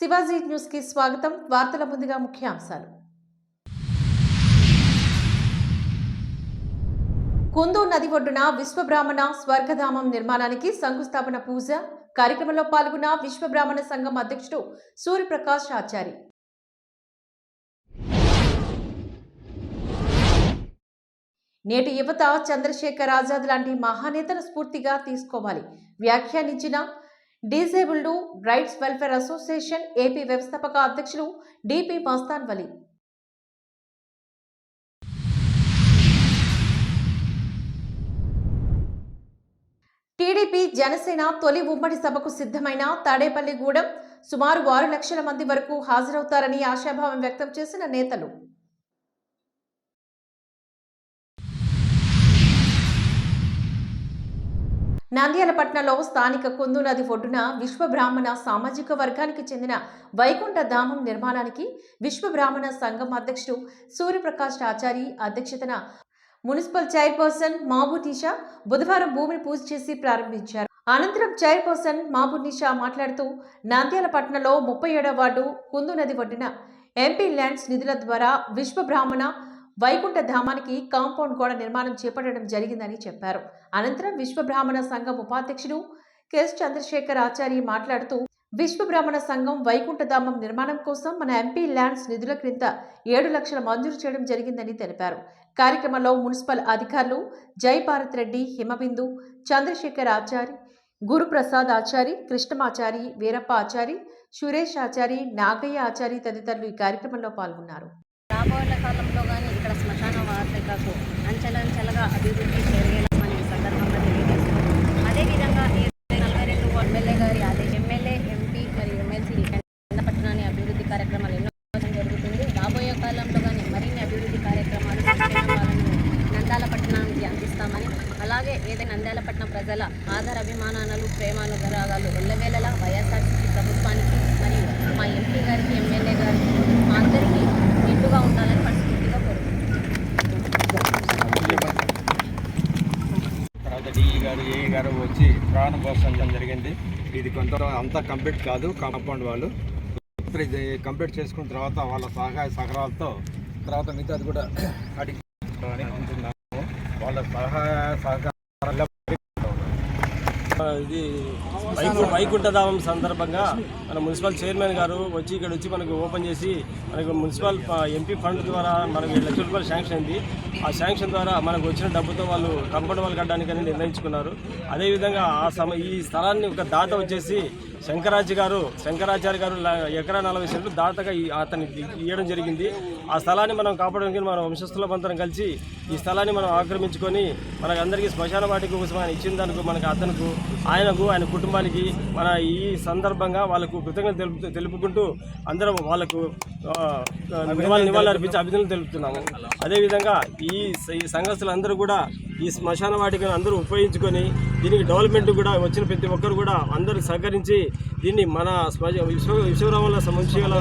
శివాజీ న్యూస్కి స్వాగతం. వార్తల ముందుగా ముఖ్యాంశాలు. కుందూ నది ఒడ్డున విశ్వబ్రాహ్మణ స్వర్గధామం నిర్మాణానికి శంకుస్థాపన పూజ. కార్యక్రమంలో పాల్గొన్న విశ్వబ్రాహ్మణ సంఘం అధ్యక్షుడు సూర్యప్రకాష్ ఆచారి. నేటి యువత చంద్రశేఖర్ ఆజాద్ లాంటి మహానేతను స్ఫూర్తిగా తీసుకోవాలి. వ్యాఖ్యానించిన disabled rights welfare association AP వ్యవస్థాపక అధ్యక్షులు డిపి మస్తాన్ వలి. టీడీపీ జనసేన తొలి ఉమ్మడి సభకు సిద్ధమైన తాడేపల్లిగూడెం సుమారు ఆరు లక్షల మంది వరకు హాజరవుతారని ఆశాభావం వ్యక్తం చేసిన నేతలు. నంద్యాల పట్టణంలో స్థానిక కుందు నది ఒడ్డున విశ్వబ్రాహ్మణ సామాజిక వర్గానికి చెందిన వైకుంఠ ధామం నిర్మాణానికి విశ్వబ్రాహ్మణ సంఘం అధ్యక్షుడు సూర్యప్రకాష్ ఆచారి అధ్యక్షతన మున్సిపల్ చైర్పర్సన్ మాబునీషా బుధవారం భూమిని పూజ చేసి ప్రారంభించారు. అనంతరం చైర్పర్సన్ మాబునిషా మాట్లాడుతూ నంద్యాల పట్టణంలో ముప్పై ఏడవ వార్డు కుందు నది ఒడ్డున ఎంపీ ల్యాండ్స్ నిధుల ద్వారా విశ్వబ్రాహ్మణ వైకుంఠ ధామానికి కాంపౌండ్ గోడ నిర్మాణం చేపట్టడం జరిగిందని చెప్పారు. అనంతరం విశ్వబ్రాహ్మణ సంఘం ఉపాధ్యక్షుడు కెఎస్ చంద్రశేఖర్ ఆచారి మాట్లాడుతూ విశ్వబ్రాహ్మణ సంఘం వైకుంఠధామం నిర్మాణం కోసం మన ఎంపీ ల్యాండ్స్ నిధుల క్రింద ఏడు లక్షల మంజూరు చేయడం జరిగిందని తెలిపారు. కార్యక్రమంలో మున్సిపల్ అధికారులు జయభారత్ రెడ్డి హిమబిందు చంద్రశేఖర్ ఆచారి గురుప్రసాద్ ఆచారి కృష్ణమాచారి వీరప్ప ఆచారి సురేష్ ఆచారి నాగయ్య ఆచారి తదితరులు ఈ కార్యక్రమంలో పాల్గొన్నారు. రాబోయే కాలంలో వార్తకు అంచెలంచెలుగా అభివృద్ధి జరిగేలామని ఈ సందర్భంగా తెలియజేశారు అదేవిధంగా ఈ నలభై రెండు ఎమ్మెల్యే గారి అదే ఎమ్మెల్యే ఎంపీ మరియు ఎమ్మెల్సీ పట్టణాన్ని అభివృద్ధి కార్యక్రమాలు ఎన్నో జరుగుతుంది. రాబోయే కాలంలో కానీ మరిన్ని అభివృద్ధి కార్యక్రమాలు సంక్షేమ నంద్యాల పట్టణానికి అందిస్తామని అలాగే ఏదైనా నంద్యాల పట్టణ ప్రజల ఆధార అభిమానాలు ప్రేమానురాగాలు ఎల్లవేళలా వైఎస్ఆర్సీపీ ప్రభుత్వానికి మరియు మా ఎంపీ గారికి ఎమ్మెల్యే గారికి అందరికీ నిండుగా ఉండాలని మనస్ఫూర్తిగా కోరుకుంటున్నాను తర్వాత డిఈ గారు ఏఈ గారు వచ్చి ప్రాణం పోసడం జరిగింది. ఇది కొంత అంతా కంప్లీట్ కాదు కాంపౌండ్ వాళ్ళు. ఇప్పుడు కంప్లీట్ చేసుకున్న తర్వాత వాళ్ళ సహాయ సహకారాలతో తర్వాత మిగతాది కూడా అడిగి అనుకుంటున్నాము. వాళ్ళ సహాయ సహకారాలు ఇది వైకుంఠధామం సందర్భంగా మన మున్సిపల్ చైర్మన్ గారు వచ్చి ఇక్కడ వచ్చి మనకు ఓపెన్ చేసి మనకు మున్సిపల్ ఎంపీ ఫండ్ ద్వారా మనకు లక్ష రూపాయలు శాంక్షన్ అయింది. ఆ శాంక్షన్ ద్వారా మనకు వచ్చిన డబ్బుతో వాళ్ళు కంపౌండ్ వాళ్ళు కట్టడానికని నిర్ణయించుకున్నారు. అదేవిధంగా ఆ సమ ఈ స్థలాన్ని ఒక దాత వచ్చేసి శంకరాచార్య గారు శంకరాచార్య గారు ఎకరా నలభై సెంట్లు దాతగా ఈ- అతని ఇవ్వడం జరిగింది. ఆ స్థలాన్ని మనం కాపాడడానికి మన వంశస్థులమంతరం కలిసి ఈ స్థలాన్ని మనం ఆక్రమించుకొని మనకు అందరికీ శ్మశాన వాటికి కోసం ఆయన ఇచ్చిన దానికి మనకు అతనుకు ఆయనకు ఆయన కుటుంబానికి మన ఈ సందర్భంగా వాళ్ళకు కృతజ్ఞత తెలుపు తెలుపుకుంటూ అందరం వాళ్ళకు ఆ, నివాళులు అర్పించి అభినందనలు తెలుపుతున్నాము. అదేవిధంగా ఈ ఈ సంఘస్థులందరూ కూడా ఈ శ్మశాన వాటికను అందరూ ఉపయోగించుకొని దీనికి డెవలప్మెంట్ కూడా వచ్చిన ప్రతి ఒక్కరు కూడా అందరూ సహకరించి దీన్ని మన శ్మశ- విశ్వ విశ్వరాముల సంశయాల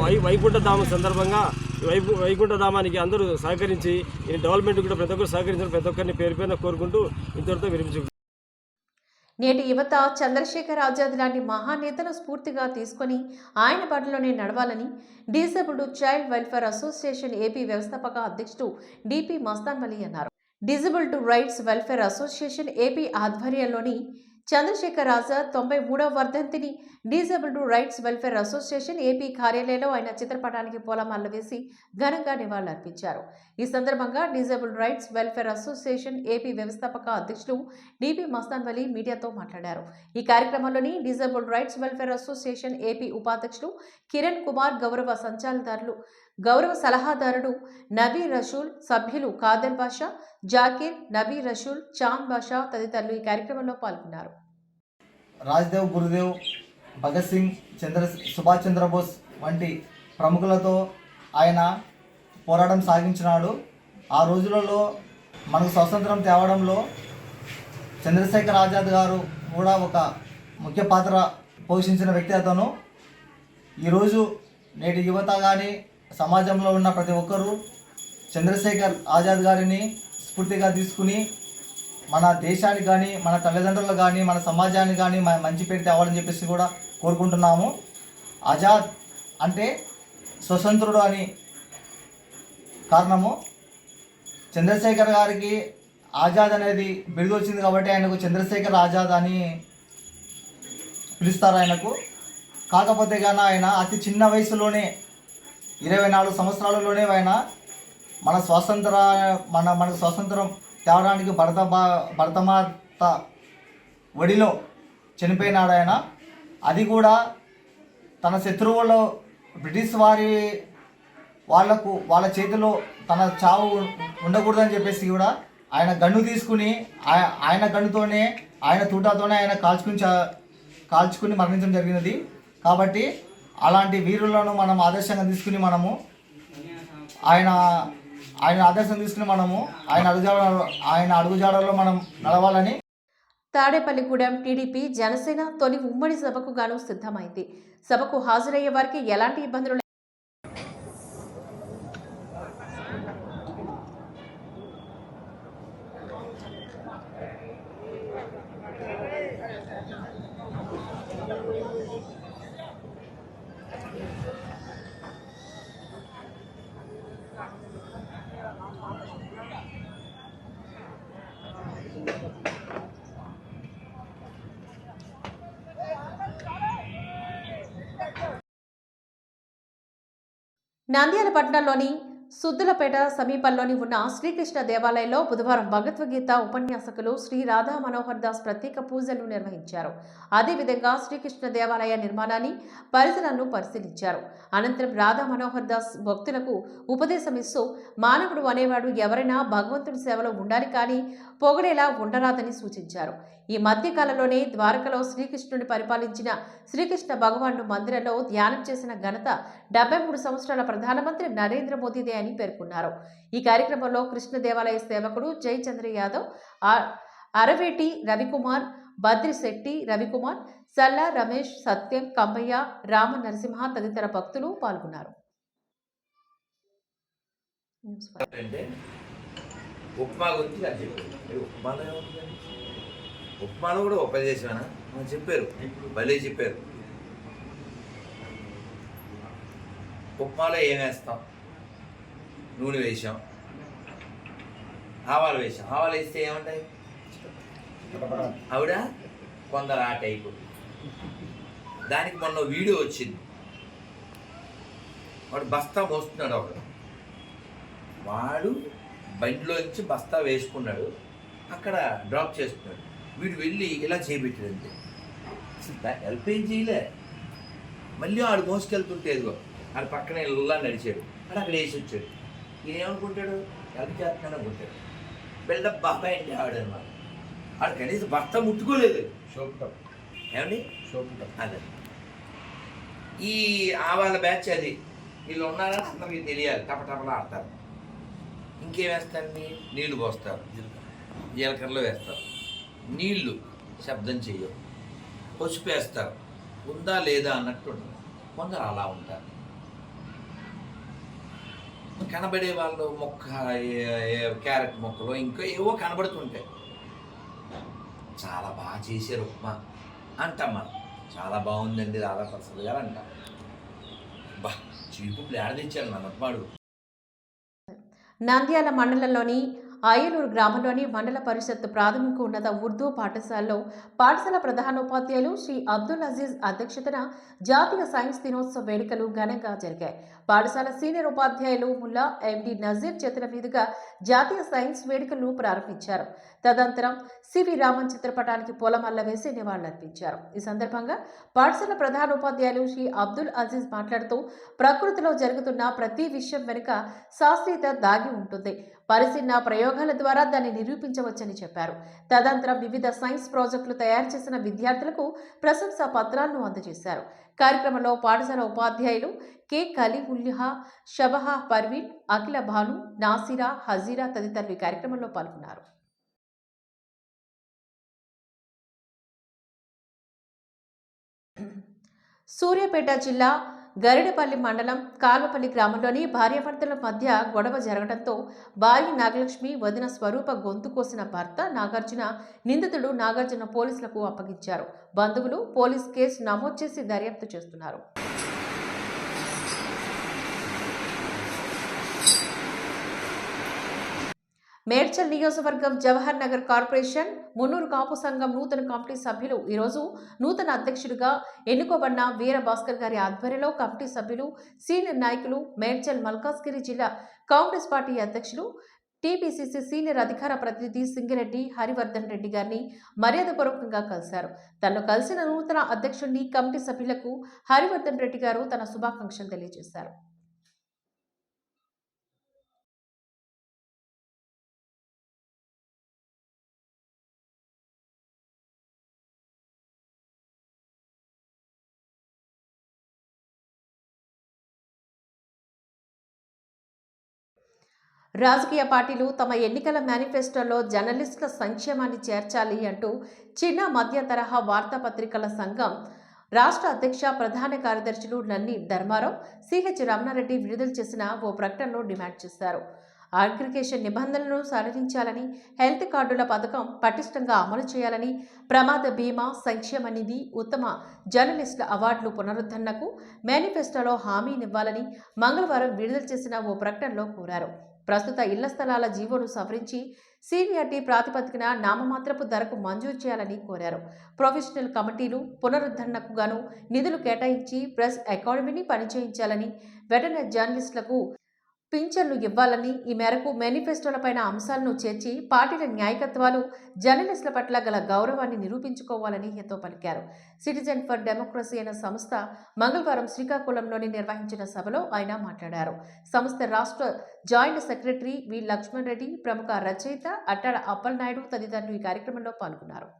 వై వైకుంఠధామం సందర్భంగా వైపు వైకుంఠధామానికి అందరూ సహకరించి ఈ డెవలప్మెంట్ కూడా ప్రతి ఒక్కరు సహకరించిన ప్రతి ఒక్కరిని పేరు పైన కోరుకుంటూ ఇంతటితో విరమించు నేటి యువత చంద్రశేఖర్ ఆజాద్ లాంటి మహానేతను స్ఫూర్తిగా తీసుకొని ఆయన బాటలోనే నడవాలని disabled child welfare association AP వ్యవస్థాపక అధ్యక్షుడు డిపి మస్తాన్ అన్నారు. Disabled rights welfare association AP ఆధ్వర్యంలోని చంద్రశేఖర్ ఆజాద్ తొంభై మూడవ వర్ధంతిని disabled rights welfare association AP కార్యాలయంలో ఆయన చిత్రపటానికి పూలమాలలు వేసి ఘనంగా నివాళులర్పించారు. ఈ సందర్భంగా disabled rights welfare association AP వ్యవస్థాపక అధ్యక్షులు డిపి మస్తాన్వలి మీడియాతో మాట్లాడారు. ఈ కార్యక్రమంలోని disabled rights welfare association AP ఉపాధ్యక్షులు కిరణ్ కుమార్ గౌరవ సంచాలదారులు గౌరవ సలహాదారుడు నబీ రషూల్ సభ్యులు కాదర్ బాషా జాకీర్ నబీ రషూల్ చాంద్ బాషా తదితరులు ఈ కార్యక్రమంలో పాల్గొన్నారు. రాజ్దేవ్ గురుదేవ్ భగత్ సింగ్ చంద్ర సుభాష్ చంద్రబోస్ వంటి ప్రముఖులతో ఆయన పోరాటం సాగించినాడు. ఆ రోజులలో మనకు స్వతంత్రం తేవడంలో చంద్రశేఖర్ ఆజాద్ గారు కూడా ఒక ముఖ్య పాత్ర పోషించిన వ్యక్తి అతను. ఈరోజు నేటి యువత కానీ సమాజంలో ఉన్న ప్రతి ఒక్కరూ చంద్రశేఖర్ ఆజాద్ గారిని స్ఫూర్తిగా తీసుకుని మన దేశానికి కానీ మన తల్లిదండ్రులు కానీ మన సమాజానికి కానీ మంచి పేరు తేవాలని చెప్పేసి కూడా కోరుకుంటున్నాము. ఆజాద్ అంటే స్వతంత్రుడు అని కారణము. చంద్రశేఖర్ గారికి ఆజాద్ అనేది బిరుదు వచ్చింది కాబట్టి ఆయనకు చంద్రశేఖర్ ఆజాద్ అని పిలుస్తారు ఆయనకు. కాకపోతే కానీ ఆయన అతి చిన్న వయసులోనే ఇరవై నాలుగు సంవత్సరాలలోనే ఆయన మన స్వాతంత్ర మన మన స్వాతంత్రం తేవడానికి భరత బా- భరతమాత ఒడిలో చనిపోయినాడు ఆయన. అది కూడా తన శత్రువులో బ్రిటిష్ వారి వాళ్ళకు వాళ్ళ చేతిలో తన చావు ఉండకూడదని చెప్పేసి కూడా ఆయన గన్ను తీసుకుని ఆయన గన్నుతోనే ఆయన తూటాతోనే ఆయన కాల్చుకుని చా- కాల్చుకుని మరణించడం జరిగినది. కాబట్టి అలాంటి వీరులను మనం ఆదర్శంగా తీసుకుని మనము ఆయన ఆయన ఆదర్శం తీసుకుని మనము ఆయన అడుగుజాడ ఆయన అడుగుజాడలో మనం నడవాలని తాడేపల్లిగూడెం టీడీపీ జనసేన తొలి ఉమ్మడి సభకు గాను సిద్ధమైంది. సభకు హాజరయ్యే వారికి ఎలాంటి ఇబ్బందులు నంద్యాల పట్టణంలోని సుద్దులపేట సమీపంలోని ఉన్న శ్రీకృష్ణ దేవాలయంలో బుధవారం భగవద్గీత ఉపన్యాసకులు శ్రీ రాధా మనోహర్ దాస్ ప్రత్యేక పూజలు నిర్వహించారు. అదేవిధంగా శ్రీకృష్ణ దేవాలయ నిర్మాణాన్ని పరిసరాలను పరిశీలించారు. అనంతరం రాధా మనోహర్ దాస్ భక్తులకు ఉపదేశం ఇస్తూ మానవుడు అనేవాడు ఎవరైనా భగవంతుడి సేవలో ఉండాలి కానీ పొగడేలా ఉండరాదని సూచించారు. ఈ మధ్య కాలంలోనే ద్వారకలో శ్రీకృష్ణుని పరిపాలించిన శ్రీకృష్ణ భగవానుడు మందిరంలో ధ్యానం చేసిన ఘనత డెబ్బై మూడు సంవత్సరాల ప్రధానమంత్రి నరేంద్ర మోదీదే అని పేర్కొన్నారు. ఈ కార్యక్రమంలో కృష్ణ దేవాలయ సేవకుడు జయచంద్ర యాదవ్ అరవేటి రవికుమార్ బద్రిశెట్టి రవికుమార్ సల్లా రమేష్ సత్యం కంబయ్య రామ నరసింహ తదితర భక్తులు పాల్గొన్నారు. ఉప్మా గురించి అది ఉప్మాలో ఉప్మాలో కూడా ఉపదేశమేనా ఆ, చెప్పారు. భలే చెప్పారు. ఉప్మాలో ఏం వేస్తాం? నూనె వేసాం. ఆవాలు వేసాం. ఆవాలు వేస్తే ఏమంటాయి? ఆవిడ కొందరు ఆ టైపు. దానికి మొన్న వీడియో వచ్చింది. వాడు బస్తా మోస్తున్నాడు ఒకడు వాడు బండిలోంచి బస్తా వేసుకున్నాడు. అక్కడ డ్రాప్ చేస్తున్నాడు. వీడు వెళ్ళి ఇలా చేపెట్టాడంతే అసలు దా- హెల్ప్ ఏం చేయలే. మళ్ళీ ఆడు మోసుకెళ్తుంటే ఎదుగో ఆడు పక్కన ఇలా నడిచాడు. ఆడు అక్కడ వేసి వచ్చాడు. ఈయన ఏమనుకుంటాడు? హెల్ప్ చేస్తున్నాడు అనుకుంటాడు. బిల్డప్ బాబాయ్ అంటే ఆడు అనమాట ఆడు కనీసం బస్తా ముట్టుకోలేదు. ఏమండి? అదే. ఈ ఆవాల బ్యాచ్ అది. వీళ్ళు ఉన్నారని అందరికీ తెలియాలి. టపటపలా ఆడతారు. ఇంకేం వేస్తారండి నీళ్ళు పోస్తారు. జీలకర్రలో వేస్తారు. నీళ్ళు శబ్దం చేయవు పసుపేస్తారు. ఉందా లేదా అన్నట్టు కొందరు అలా ఉంటారు. కనబడే వాళ్ళు మొక్క క్యారెట్ మొక్కలు ఇంకా ఏవో కనబడుతుంటాయి. చాలా బాగా చేశారు ఉప్మా అంటాం మనం. చాలా బాగుందండి రాధాప్రసాద్ గారు అంటాం. బా చీపు ప్లాడ్ తెచ్చాడు నన్ను నంద్యాల మండలంలోని ఆయనూరు గ్రామంలోని మండల పరిషత్ ప్రాథమిక ఉన్నత ఉర్దూ పాఠశాలలో పాఠశాల ప్రధానోపాధ్యాయులు శ్రీ అబ్దుల్ అజీజ్ అధ్యక్షతన జాతీయ సైన్స్ దినోత్సవ వేడుకలు ఘనంగా జరిగాయి. పాఠశాల సీనియర్ ఉపాధ్యాయులు ముల్లా ఎండి నజీర్ చేతుల మీదుగా జాతీయ సైన్స్ వేడుకలను ప్రారంభించారు. తదనంతరం సివి రామన్ చిత్రపటానికి పూలమల్ల వేసి నివాళులర్పించారు. ఈ సందర్భంగా పాఠశాల ప్రధానోపాధ్యాయులు శ్రీ అబ్దుల్ అజీజ్ మాట్లాడుతూ ప్రకృతిలో జరుగుతున్న ప్రతి విషయం వెనుక శాస్త్రీయత దాగి ఉంటుంది. పరిశీలన ప్రయోగాల ద్వారా దాన్ని నిరూపించవచ్చని చెప్పారు. తదనంతరం వివిధ సైన్స్ ప్రాజెక్టులు తయారు చేసిన విద్యార్థులకు ప్రశంసా పత్రాలను అందజేశారు. కార్యక్రమంలో పాఠశాల ఉపాధ్యాయులు కె. కలీముల్లిహా షబహా పర్వీన్ అఖిల భాను నాసిరా హజీరా తదితరులు ఈ కార్యక్రమంలో పాల్గొన్నారు. సూర్యాపేట జిల్లా గరిడపల్లి మండలం కాల్వపల్లి గ్రామంలోని భార్యాభర్తల మధ్య గొడవ జరగడంతో భార్య నాగలక్ష్మి వదిన స్వరూప గొంతు కోసిన భర్త నాగార్జున నిందితుడు నాగార్జున పోలీసులకు అప్పగించారు. బంధువులు పోలీస్ కేసు నమోదు చేసి దర్యాప్తు చేస్తున్నారు. మేడ్చల్ నియోజకవర్గం జవహర్ నగర్ కార్పొరేషన్ మున్నూరు కాపు సంఘం నూతన కమిటీ సభ్యులు. ఈరోజు నూతన అధ్యక్షుడిగా ఎన్నుకోబడిన వీర భాస్కర్ గారి ఆధ్వర్యంలో కమిటీ సభ్యులు సీనియర్ నాయకులు మేడ్చల్ మల్కాజ్గిరి జిల్లా కాంగ్రెస్ పార్టీ అధ్యక్షులు టీపీసీసీ సీనియర్ అధికార ప్రతినిధి సింగిరెడ్డి హరివర్ధన్ రెడ్డి గారిని మర్యాదపూర్వకంగా కలిశారు. తనను కలిసిన నూతన అధ్యక్షుడిని కమిటీ సభ్యులకు హరివర్ధన్ రెడ్డి గారు తన శుభాకాంక్షలు తెలియజేశారు. రాజకీయ పార్టీలు తమ ఎన్నికల మేనిఫెస్టోలో జర్నలిస్టుల సంక్షేమాన్ని చేర్చాలి అంటూ చిన్న మధ్య తరహా వార్తాపత్రికల సంఘం రాష్ట్ర అధ్యక్ష ప్రధాన కార్యదర్శులు నన్ని ధర్మారావు సిహెచ్ రమణారెడ్డి విడుదల చేసిన ఓ ప్రకటనలో డిమాండ్ చేశారు. అగ్రిగేషన్ నిబంధనలను సడలించాలని హెల్త్ కార్డుల పథకం పటిష్టంగా అమలు చేయాలని ప్రమాద బీమా సంక్షేమ నిధి ఉత్తమ జర్నలిస్టుల అవార్డులు పునరుద్ధరణకు మేనిఫెస్టోలో హామీనివ్వాలని మంగళవారం విడుదల చేసిన ఓ ప్రకటనలో కోరారు. ప్రస్తుత ఇళ్ళ స్థలాల జీవోను సవరించి సీనియారిటీ ప్రాతిపదికన నామమాత్రపు ధరకు మంజూరు చేయాలని కోరారు. ప్రొఫెషనల్ కమిటీలు పునరుద్ధరణకు గాను నిధులు కేటాయించి ప్రెస్ అకాడమీని పనిచేయించాలని వెటనరీ జర్నలిస్టులకు పింఛన్లు ఇవ్వాలని ఈ మేరకు మేనిఫెస్టోలపైన అంశాలను చేర్చి పార్టీల న్యాయకత్వాలు జర్నలిస్టుల పట్ల గల గౌరవాన్ని నిరూపించుకోవాలని హితో పలికారు. సిటిజన్ ఫర్ డెమోక్రసీ అనే సంస్థ మంగళవారం శ్రీకాకుళంలోని నిర్వహించిన సభలో ఆయన మాట్లాడారు. సంస్థ రాష్ట్ర joint secretary V. Laxman Reddy ప్రముఖ రచయిత అట్టాడ అప్పలనాయుడు తదితరులు ఈ కార్యక్రమంలో పాల్గొన్నారు.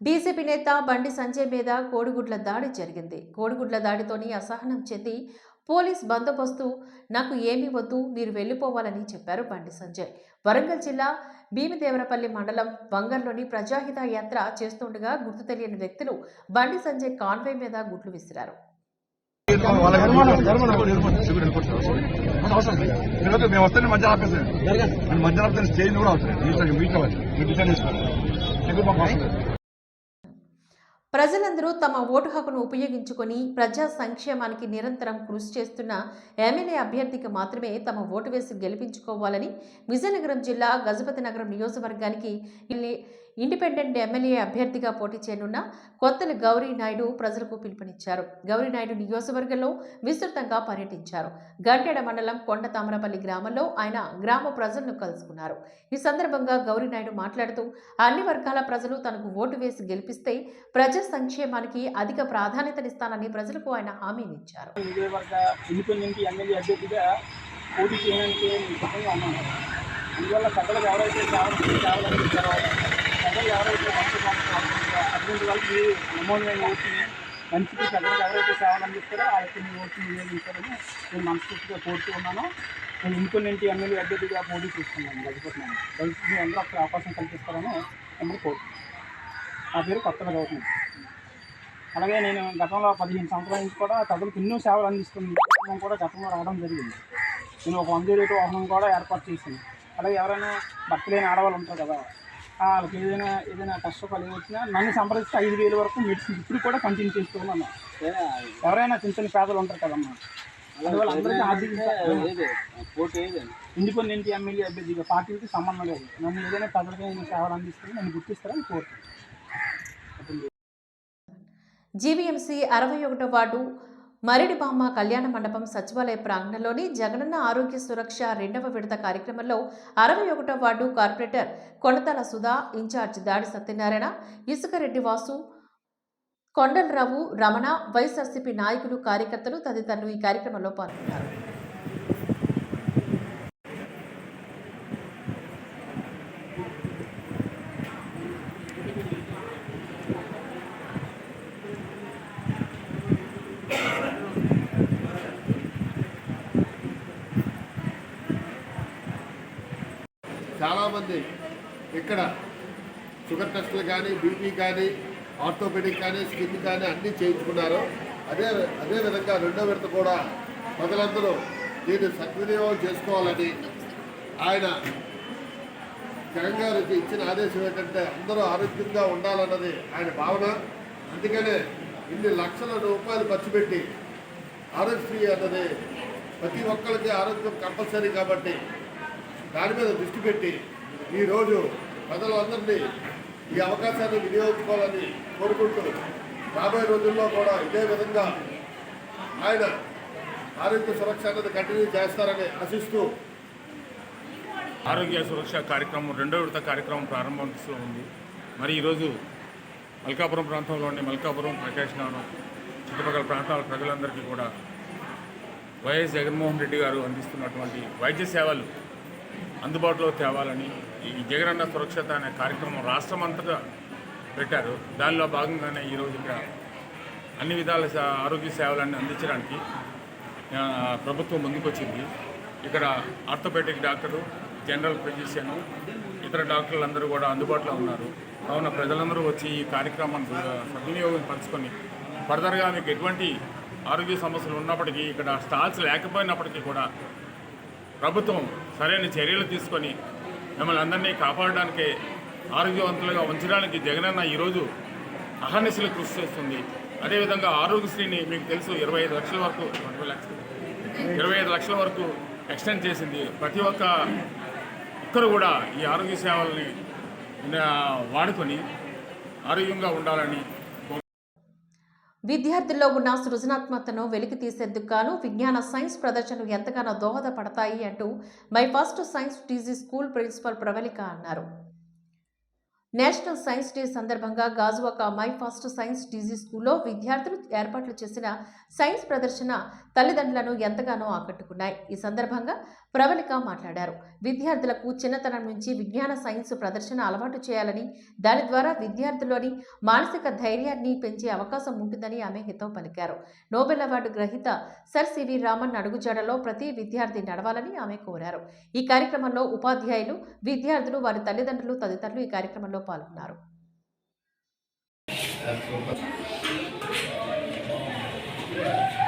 బీజేపీ నేత బండి సంజయ్ మీద కోడిగుడ్ల దాడి జరిగింది. కోడిగుడ్ల దాడితోని అసహనం చెంది పోలీస్ బందోబస్తు నాకు ఏమీ వద్దు మీరు వెళ్ళిపోవాలని చెప్పారు బండి సంజయ్. వరంగల్ జిల్లా భీమదేవరపల్లి మండలం వంగర్లోని ప్రజాహిత యాత్ర చేస్తుండగా గుర్తు తెలియని వ్యక్తులు బండి సంజయ్ కాన్వే మీద గుడ్లు విసిరారు. స్టేజ్ కూడా అవుతుంది మీట్ అవ్వాలి మీరు డిసైడ్ చేసుకోవాలి ఎందుకు మాకు అవసరం లేదు. ప్రజలందరూ తమ ఓటు హక్కును ఉపయోగించుకొని ప్రజా సంక్షేమానికి నిరంతరం కృషి చేస్తున్న ఎమ్మెల్యే అభ్యర్థికి మాత్రమే తమ ఓటు వేసి గెలిపించుకోవాలని విజయనగరం జిల్లా గజపతి నగరం నియోజకవర్గానికి ఇండిపెండెంట్ ఎమ్మెల్యే అభ్యర్థిగా పోటీ చేయనున్న కొత్తల గౌరీ నాయుడు ప్రజలకు పిలుపునిచ్చారు. గౌరీ నాయుడు నియోజకవర్గంలో విస్తృతంగా పర్యటించారు. గంటెడ మండలం కొండ తామరపల్లి గ్రామంలో ఆయన గ్రామ ప్రజలను కలుసుకున్నారు. ఈ సందర్భంగా గౌరీ నాయుడు మాట్లాడుతూ అన్ని వర్గాల ప్రజలు తనకు ఓటు వేసి గెలిపిస్తే ప్రజా సంక్షేమానికి అధిక ప్రాధాన్యతనిస్తానని ప్రజలకు ఆయన హామీనిచ్చారు. పోటీ చేయడానికి అందువల్ల కథలకు ఎవరైతే చాలా చాలా ఎవరైతే మంచి పంపుతారో అటువంటి వాళ్ళకి ఓటుని మంచికి ప్రజలకు ఎవరైతే సేవలు అందిస్తారో ఆ మీ ఓటుని వినియోగించారని నేను మనస్ఫూర్తిగా కోరుతూ ఉన్నాను నేను ఇంకొన్నింటి ఎమ్మెల్యే అభ్యర్థిగా పోటీ చేస్తున్నాను గజపట్నం దయచేసి మీ అందరూ అక్కడ అవకాశం కల్పిస్తారని అందరూ కోరుతున్నాను నా పేరు కొత్త గౌతమ్ అలాగే నేను గతంలో పదిహేను సంవత్సరాల నుంచి కూడా ప్రజలకు ఎన్నో సేవలు అందిస్తుంది కూడా గతంలో రావడం జరిగింది నేను ఒక వంద రేటు వాహనం కూడా ఏర్పాటు చేశాను. అలాగే ఎవరైనా భర్త ఆడవాళ్ళు ఉంటారు కదా వాళ్ళకి ఏదైనా ఏదైనా కష్టపడి వచ్చినా నన్ను సంప్రదిస్తే ఐదు వేల వరకు మెడిసిన్ ఇప్పుడు కూడా కంటిన్యూ చేస్తున్నాను. ఎవరైనా చిన్న చిన్న పేదలు ఉంటారు కదమ్మా. అందువల్ల అందరికీ ఆర్థిక ఇండిపెండెంట్ ఎమ్మెల్యే అభ్యర్థిగా పార్టీకి సంబంధం లేదు. నన్ను ఏదైనా ప్రజలకు ఏదైనా సేవలు అందిస్తే నన్ను గుర్తిస్తారని కోరుతున్నాను జీవీఎంసీ అరవై ఒకటో వార్డు మరిడిబామ్మ కళ్యాణ మండపం సచివాలయ ప్రాంగణంలోని జగనన్న ఆరోగ్య సురక్ష రెండవ విడత కార్యక్రమంలో అరవై ఒకటో ward corporator Konathala Sudha in charge Dadi Satyanarayana Isukareddy Vasu Kondalarao Ramana YSRCP నాయకులు కార్యకర్తలు తదితరులు ఈ కార్యక్రమంలో పాల్గొన్నారు. టెస్టులు కానీ బీపీ కానీ ఆర్థోపెడిక్ కానీ స్కిన్ కానీ అన్నీ చేయించుకున్నారు. అదే అదేవిధంగా రెండో విడత కూడా ప్రజలందరూ దీన్ని సద్వినియోగం చేసుకోవాలని ఆయన జగన్ గారికి ఇచ్చిన ఆదేశం ఏంటంటే అందరూ ఆరోగ్యంగా ఉండాలన్నది ఆయన భావన. అందుకనే ఇన్ని లక్షల రూపాయలు ఖర్చు పెట్టి ఆరోగ్యశ్రీ అన్నది ప్రతి ఒక్కరికి ఆరోగ్యం కంపల్సరీ కాబట్టి దాని మీద దృష్టి పెట్టి ఈరోజు ప్రజలందరినీ ఈ అవకాశాన్ని వినియోగించుకోవాలని కోరుకుంటూ రాబోయే రోజుల్లో కూడా ఇదే విధంగా ఆయన ఆరోగ్య సురక్ష అనేది కంటిన్యూ చేస్తారని ఆశిస్తూ ఆరోగ్య సురక్ష కార్యక్రమం రెండో విడత కార్యక్రమం ప్రారంభంలో ఉంది. మరి ఈరోజు మల్కాపురం ప్రాంతంలోని మల్కాపురం ప్రకాశ్ నగరం చుట్టుపక్కల ప్రాంతాల ప్రజలందరికీ కూడా వైఎస్ జగన్మోహన్ రెడ్డి గారు అందిస్తున్నటువంటి వైద్య సేవలు అందుబాటులో తేవాలని ఈ జగనన్న సురక్షత అనే కార్యక్రమం రాష్ట్రం అంతటా పెట్టారు. దానిలో భాగంగానే ఈరోజు ఇక్కడ అన్ని విధాల ఆరోగ్య సేవలన్నీ అందించడానికి ప్రభుత్వం ముందుకొచ్చింది. ఇక్కడ ఆర్థోపేటిక్ డాక్టరు జనరల్ ఫిజిషియన్ ఇతర డాక్టర్లు అందరూ కూడా అందుబాటులో ఉన్నారు. కావున ప్రజలందరూ వచ్చి ఈ కార్యక్రమాన్ని సద్వినియోగం పరుచుకొని ఫర్దర్గా మీకు ఎటువంటి ఆరోగ్య సమస్యలు ఉన్నప్పటికీ ఇక్కడ స్టాల్స్ లేకపోయినప్పటికీ కూడా ప్రభుత్వం సరైన చర్యలు తీసుకొని మిమ్మల్ని అందరినీ కాపాడడానికి ఆరోగ్యవంతులుగా ఉంచడానికి జగనన్న ఈరోజు అహర్నిశలు కృషి చేస్తుంది. అదేవిధంగా ఆరోగ్యశ్రీని మీకు తెలుసు ఇరవై ఐదు లక్షల వరకు ఇరవై ఐదు లక్షల వరకు ఎక్స్టెండ్ చేసింది. ప్రతి ఒక్క ఒక్కరు కూడా ఈ ఆరోగ్య సేవల్ని వాడుకొని ఆరోగ్యంగా ఉండాలని విద్యార్థుల్లో ఉన్న సృజనాత్మకతను వెలికి తీసేందుకు గాను విజ్ఞాన సైన్స్ ప్రదర్శనలు ఎంతగానో దోహదపడతాయి అంటూ my first science TG school principal Pravallika అన్నారు. నేషనల్ సైన్స్ డే సందర్భంగా Gajuwaka my first science TG స్కూల్లో విద్యార్థులు ఏర్పాట్లు చేసిన సైన్స్ ప్రదర్శన తల్లిదండ్రులను ఎంతగానో ఆకట్టుకున్నాయి. ఈ సందర్భంగా ప్రవళిక మాట్లాడారు. విద్యార్థులకు చిన్నతనం నుంచి విజ్ఞాన సైన్స్ ప్రదర్శన అలవాటు చేయాలని దాని ద్వారా విద్యార్థుల్లోని మానసిక ధైర్యాన్ని పెంచే అవకాశం ఉంటుందని ఆమె హితం పలికారు. నోబెల్ అవార్డు గ్రహీత సర్ సివి రామన్ అడుగుజాడలో ప్రతి విద్యార్థి నడవాలని ఆమె కోరారు. ఈ కార్యక్రమంలో ఉపాధ్యాయులు విద్యార్థులు వారి తల్లిదండ్రులు తదితరులు ఈ కార్యక్రమంలో పాల్గొన్నారు. My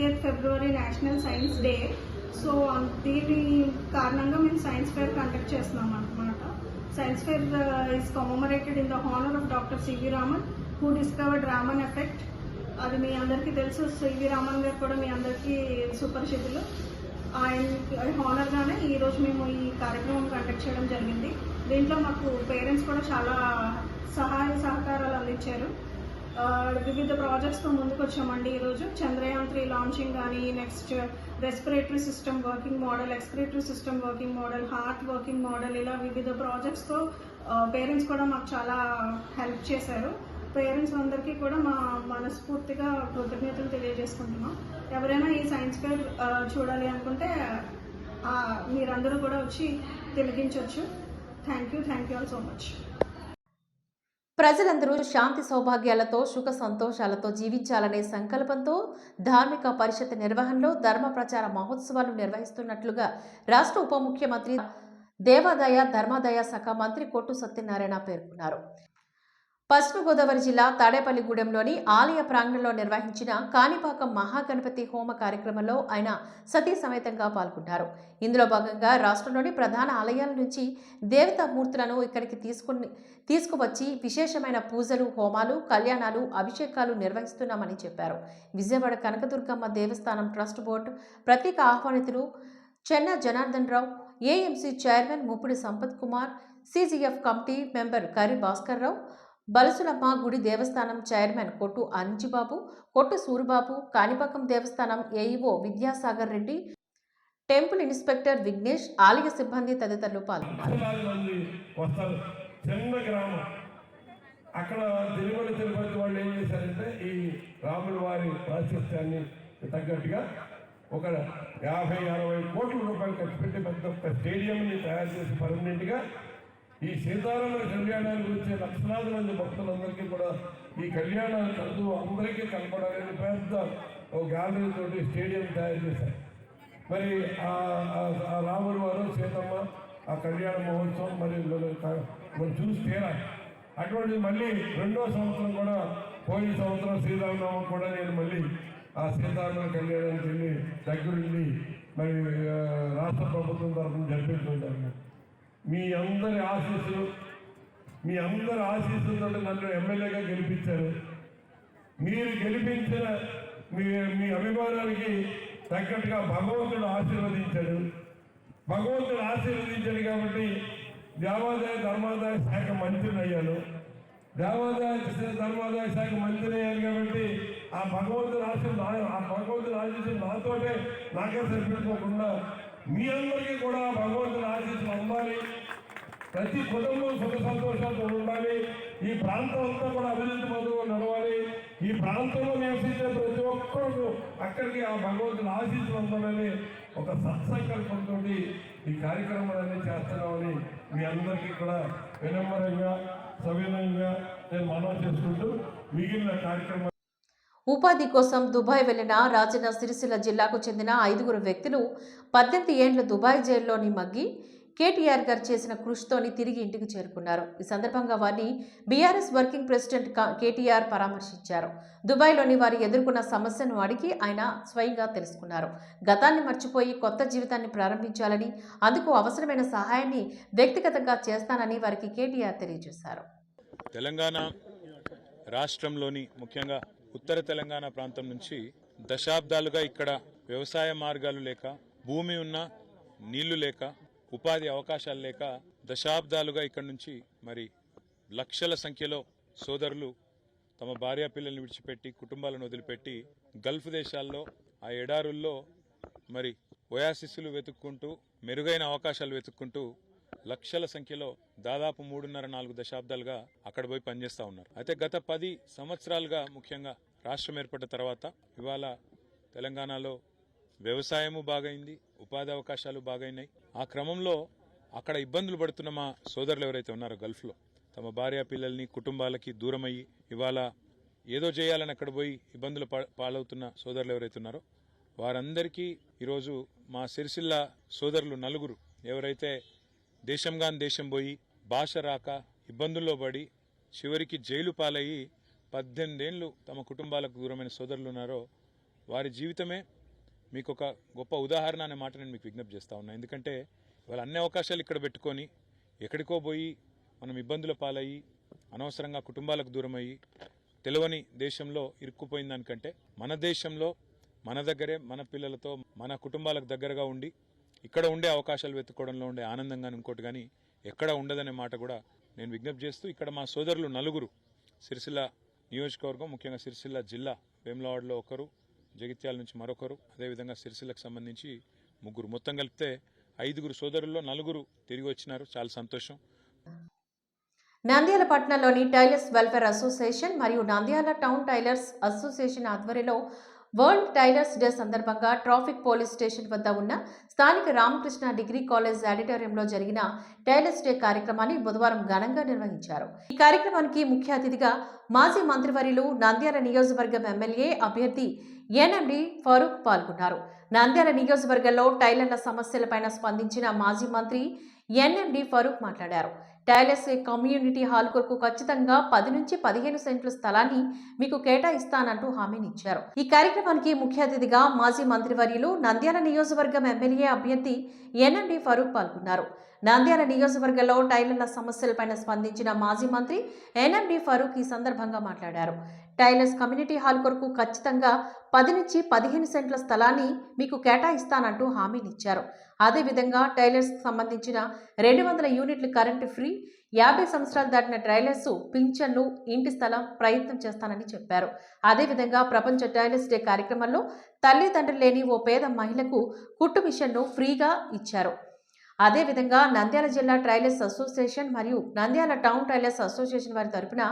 ఈరోజు ఫిబ్రవరి నేషనల్ సైన్స్ డే సో దీని కారణంగా మేము సైన్స్ ఫేర్ కండక్ట్ చేస్తున్నాం అనమాట science fair is commemorated in the honour of doctor CV Raman who discovered Raman effect అది మీ అందరికీ తెలుసు. సివి రామన్ గారు కూడా మీ అందరికీ సుపరిచితులు ఆయన హానర్గానే ఈరోజు మేము ఈ కార్యక్రమం కండక్ట్ చేయడం జరిగింది. దీంట్లో మాకు పేరెంట్స్ కూడా చాలా సహాయ సహకారాలు అందించారు. వివిధ ప్రాజెక్ట్స్తో ముందుకు వచ్చామండి ఈరోజు. చంద్రయాన్ త్రీ లాంచింగ్ కానీ next respiratory system working model expiratory system working model heart working model ఇలా వివిధ ప్రాజెక్ట్స్తో పేరెంట్స్ కూడా మాకు చాలా హెల్ప్ చేశారు. పేరెంట్స్ అందరికీ కూడా మా మనస్ఫూర్తిగా కృతజ్ఞతలు తెలియజేసుకుంటున్నాం. ఎవరైనా ఈ సైన్స్ ఫేర్ చూడాలి అనుకుంటే మీరందరూ కూడా వచ్చి తిలకించవచ్చు thank you thank you all so much ప్రజలందరూ శాంతి సౌభాగ్యాలతో సుఖ సంతోషాలతో జీవించాలనే సంకల్పంతో ధార్మిక పరిషత్ నిర్వహణలో ధర్మ ప్రచార మహోత్సవాలు నిర్వహిస్తున్నట్లుగా రాష్ట్ర ఉప ముఖ్యమంత్రి దేవాదాయ ధర్మాదాయ శాఖ మంత్రి కొట్టు సత్యనారాయణ పేర్కొన్నారు. పశ్చిమ గోదావరి జిల్లా తాడేపల్లిగూడెంలోని ఆలయ ప్రాంగణంలో నిర్వహించిన కాణిపాకం మహాగణపతి హోమ కార్యక్రమంలో ఆయన సతీ సమేతంగా పాల్గొన్నారు. ఇందులో భాగంగా రాష్ట్రంలోని ప్రధాన ఆలయాల నుంచి దేవతామూర్తులను ఇక్కడికి తీసుకుని తీసుకువచ్చి విశేషమైన పూజలు హోమాలు కళ్యాణాలు అభిషేకాలు నిర్వహిస్తున్నామని చెప్పారు. విజయవాడ కనకదుర్గమ్మ దేవస్థానం ట్రస్ట్ బోర్డు ప్రత్యేక ఆహ్వానితులు Chenna Janardhan Rao AMC chairman Muppudi Sampath Kumar CGF committee member Kari Bhaskar Rao బలసులమ్మ గుడి దేవస్థానం చైర్మన్ కొట్టు అంజిబాబు కొట్టు సూరిబాబు కాణిపాకం దేవస్థానం AEO Vidyasagar Reddy temple inspector Vignesh ఆలయ సిబ్బంది తదితరులు పాల్గొన్నారు. అక్కడ తిరుమల తిరుపతి వాళ్ళు ఏం చేశారంటే ఈ రాముల వారి ప్రాశస్త్యాన్ని తగ్గట్టుగా ఒక యాభై అరవై కోట్ల రూపాయలు ఖర్చు పెట్టి పెద్ద స్టేడియంని తయారు చేసి పర్మనెంట్గా ఈ సీతారామ కళ్యాణానికి వచ్చే లక్షలాది మంది భక్తులందరికీ కూడా ఈ కళ్యాణాలు చదువు అందరికీ కనపడాలని పెద్ద ఒక గ్యాలరీ తోటి స్టేడియం తయారు చేశారు. మరి ఆ రాముడు వారు సీతమ్మ ఆ కళ్యాణ మహోత్సవం మరి మనం చూసి తీరాలి. అటువంటి మళ్ళీ రెండో సంవత్సరం కూడా పోయిన సంవత్సరం శ్రీరామనామం కూడా నేను మళ్ళీ ఆ సీతారామ కళ్యాణానికి వెళ్ళి దగ్గరుండి మరి రాష్ట్ర ప్రభుత్వం తరఫున జరిపించుకుంటాను మీ అందరి ఆశీస్సులు మీ అందరి ఆశీస్సులతో నన్ను ఎమ్మెల్యేగా గెలిపించారు. మీరు గెలిపించిన మీ మీ అభిమానానికి తగ్గట్టుగా భగవంతుడు ఆశీర్వదించాడు. భగవంతుడు ఆశీర్వదించాడు కాబట్టి దేవాదాయ ధర్మాదాయ శాఖ మంత్రిని అయ్యాను. దేవాదాయ ధర్మాదాయ శాఖ మంత్రిని అయ్యాను కాబట్టి ఆ భగవంతుడు ఆశీర్వాదం ఆ భగవంతుడు ఆశీస్సు నాతోటే నాకే సరిపెట్టుకోకుండా మీ అందరికీ కూడా భగవంతుని భగవంతుడు ఆశీస్సులు అందాలి. ప్రతి కుటుంబం సుఖ సంతోషాలతో ఉండాలి. ఈ ప్రాంతం అంతా కూడా అభివృద్ధి పొందుకు నడవాలి. ఈ ప్రాంతంలో నివసించే ప్రతి ఒక్కరు అక్కడికి ఆ భగవంతుని ఆశీస్సులు అందాలని ఒక సత్సంకల్పంతో ఈ కార్యక్రమాలన్నీ చేస్తున్నామని మీ అందరికీ కూడా వినమ్రంగా సవినయంగా నేను మనం చేసుకుంటూ మిగిలిన కార్యక్రమాలు ఉపాధి కోసం దుబాయ్ వెళ్ళిన రాజన్న సిరిసిల్ల జిల్లాకు చెందిన ఐదుగురు వ్యక్తులు పద్దెనిమిది ఏండ్ల దుబాయ్ జైల్లోని మగ్గి కేటీఆర్ గారు చేసిన కృషితోని తిరిగి ఇంటికి చేరుకున్నారు. ఈ సందర్భంగా వారిని బీఆర్ఎస్ వర్కింగ్ ప్రెసిడెంట్ కేటీఆర్ పరామర్శించారు. దుబాయ్లోని వారు ఎదుర్కొన్న సమస్యను అడిగి ఆయన స్వయంగా తెలుసుకున్నారు. గతాన్ని మర్చిపోయి కొత్త జీవితాన్ని ప్రారంభించాలని అందుకు అవసరమైన సహాయాన్ని వ్యక్తిగతంగా చేస్తానని వారికి కేటీఆర్ తెలియజేశారు. తెలంగాణ రాష్ట్రంలోని ముఖ్యంగా ఉత్తర తెలంగాణ ప్రాంతం నుంచి దశాబ్దాలుగా ఇక్కడ వ్యవసాయ మార్గాలు లేక భూమి ఉన్న నీళ్ళు లేక ఉపాధి అవకాశాలు లేక దశాబ్దాలుగా ఇక్కడ నుంచి మరి లక్షల సంఖ్యలో సోదరులు తమ భార్యా పిల్లల్ని విడిచిపెట్టి కుటుంబాలను వదిలిపెట్టి గల్ఫ్ దేశాల్లో ఆ ఎడారుల్లో మరి ఒయాసిస్సులు వెతుక్కుంటూ మెరుగైన అవకాశాలు వెతుక్కుంటూ లక్షల సంఖ్యలో దాదాపు మూడున్నర నాలుగు దశాబ్దాలుగా అక్కడ పోయి పనిచేస్తూ ఉన్నారు. అయితే గత పది సంవత్సరాలుగా ముఖ్యంగా రాష్ట్రం ఏర్పడ్డ తర్వాత ఇవాళ తెలంగాణలో వ్యవసాయము బాగైంది ఉపాధి అవకాశాలు బాగైనాయి. ఆ క్రమంలో అక్కడ ఇబ్బందులు పడుతున్న మా సోదరులు ఎవరైతే ఉన్నారో గల్ఫ్లో తమ భార్య పిల్లల్ని కుటుంబాలకి దూరమయ్యి ఇవాళ ఏదో చేయాలని అక్కడ పోయి ఇబ్బందులు పాలవుతున్న సోదరులు ఎవరైతే ఉన్నారో వారందరికీ ఈరోజు మా సిరిసిల్ల సోదరులు నలుగురు ఎవరైతే దేశంగాని దేశం పోయి భాష రాక ఇబ్బందుల్లో పడి చివరికి జైలు పాలయ్యి పద్దెనిమిదేళ్ళు తమ కుటుంబాలకు దూరమైన సోదరులు ఉన్నారో వారి జీవితమే మీకు ఒక గొప్ప ఉదాహరణ అనే మాట నేను మీకు విజ్ఞప్తి చేస్తా ఉన్నా. ఎందుకంటే ఇవాళ అన్ని అవకాశాలు ఇక్కడ పెట్టుకొని ఎక్కడికో పోయి మనం ఇబ్బందుల పాలయ్యి అనవసరంగా కుటుంబాలకు దూరమయ్యి తెలవని దేశంలో ఇరుక్కుపోయిన దానికంటే మన దేశంలో మన దగ్గరే మన పిల్లలతో మన కుటుంబాలకు దగ్గరగా ఉండి ఇక్కడ ఉండే అవకాశాలు వెతుక్కోవడంలో ఉండే ఆనందం కానీ ఇంకోటి కానీ ఎక్కడ ఉండదనే మాట కూడా నేను విజ్ఞప్తి చేస్తూ ఇక్కడ మా సోదరులు నలుగురు సిరిసిల్ల నియోజకవర్గం ముఖ్యంగా సిరిసిల్ల జిల్లా వేములవాడలో ఒకరు జగిత్యాల నుంచి మరొకరు అదేవిధంగా సిరిసిల్లకు సంబంధించి ముగ్గురు. మొత్తం కలిపితే ఐదుగురు సోదరుల్లో నలుగురు తిరిగి వచ్చినారు. చాలా సంతోషం. నంద్యాల పట్టణంలోని టైలర్స్ వెల్ఫేర్ అసోసియేషన్ మరియు నంద్యాల టౌన్ టైలర్స్ అసోసియేషన్ ఆధ్వర్యంలో వరల్డ్ టైలర్స్ డే సందర్భంగా ట్రాఫిక్ పోలీస్ స్టేషన్ వద్ద ఉన్న స్థానిక రామకృష్ణ డిగ్రీ కాలేజ్ ఆడిటోరియంలో జరిగిన టైలర్స్ డే కార్యక్రమాన్ని బుధవారం ఘనంగా నిర్వహించారు. ఈ కార్యక్రమానికి ముఖ్య అతిథిగా మాజీ మంత్రివర్యులు నంద్యాల నియోజకవర్గం ఎమ్మెల్యే అభ్యర్థి ఎన్ఎండి ఫరూక్ పాల్గొన్నారు. నంద్యాల నియోజకవర్గంలో టైలర్ల సమస్యలపైన స్పందించిన మాజీ మంత్రి ఎన్ఎండి ఫరూక్ మాట్లాడారు. టైలర్స్ కమ్యూనిటీ హాల్ కొరకు ఖచ్చితంగా పది నుంచి పదిహేను సెంట్ల స్థలాన్ని మీకు కేటాయిస్తానంటూ హామీనిచ్చారు. ఈ కార్యక్రమానికి ముఖ్య అతిథిగా మాజీ మంత్రివర్యులు నంద్యాల నియోజకవర్గం ఎమ్మెల్యే అభ్యర్థి ఎన్ఎండి ఫరూక్ పాల్గొన్నారు. నంద్యాల నియోజకవర్గంలో టైలర్ల సమస్యలపైన స్పందించిన మాజీ మంత్రి ఎన్ఎండి ఫరూక్ ఈ సందర్భంగా మాట్లాడారు. టైలర్స్ కమ్యూనిటీ హాల్ కొరకు ఖచ్చితంగా పది నుంచి పదిహేను సెంట్ల స్థలాన్ని మీకు కేటాయిస్తానంటూ హామీనిచ్చారు అదేవిధంగా టైలర్స్ సంబంధించిన రెండు వందల యూనిట్లు కరెంటు ఫ్రీ యాభై సంవత్సరాలు దాటిన టైలర్స్ పింఛన్లు ఇంటి స్థలం ప్రయత్నం చేస్తానని చెప్పారు. అదేవిధంగా ప్రపంచ టైలర్స్ డే కార్యక్రమంలో తల్లిదండ్రులు లేని ఓ పేద మహిళకు కుట్టు మిషన్ను ఫ్రీగా ఇచ్చారు. అదేవిధంగా నంద్యాల జిల్లా ట్రైలర్స్ అసోసియేషన్ మరియు నంద్యాల టౌన్ ట్రైలర్స్ అసోసియేషన్ వారి తరపున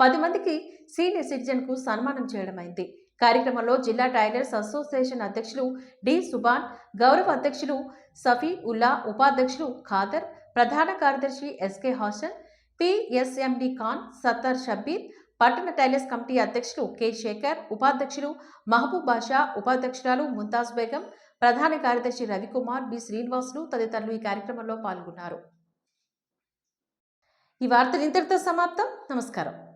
పది మందికి సీనియర్ సిటిజన్కు సన్మానం చేయడమైంది. కార్యక్రమంలో జిల్లా టైలర్స్ అసోసియేషన్ అధ్యక్షులు డి. సుబాన్ గౌరవ అధ్యక్షులు సఫీ ఉల్లా ఉపాధ్యక్షులు ఖాదర్ ప్రధాన కార్యదర్శి ఎస్కే హాసన్ పిఎస్ఎండి ఖాన్ సత్తార్ షబ్బీర్ పట్టణ టైలర్స్ కమిటీ అధ్యక్షులు కె శేఖర్ ఉపాధ్యక్షులు మహబూబ్ బాషా ఉపాధ్యక్షురాలు ముంతాజ్ బేగం ప్రధాన కార్యదర్శి రవికుమార్ బి. శ్రీనివాసులు తదితరులు ఈ కార్యక్రమంలో పాల్గొన్నారు. ఈ వార్తలు ఇంతటితో సమాప్తం. నమస్కారం.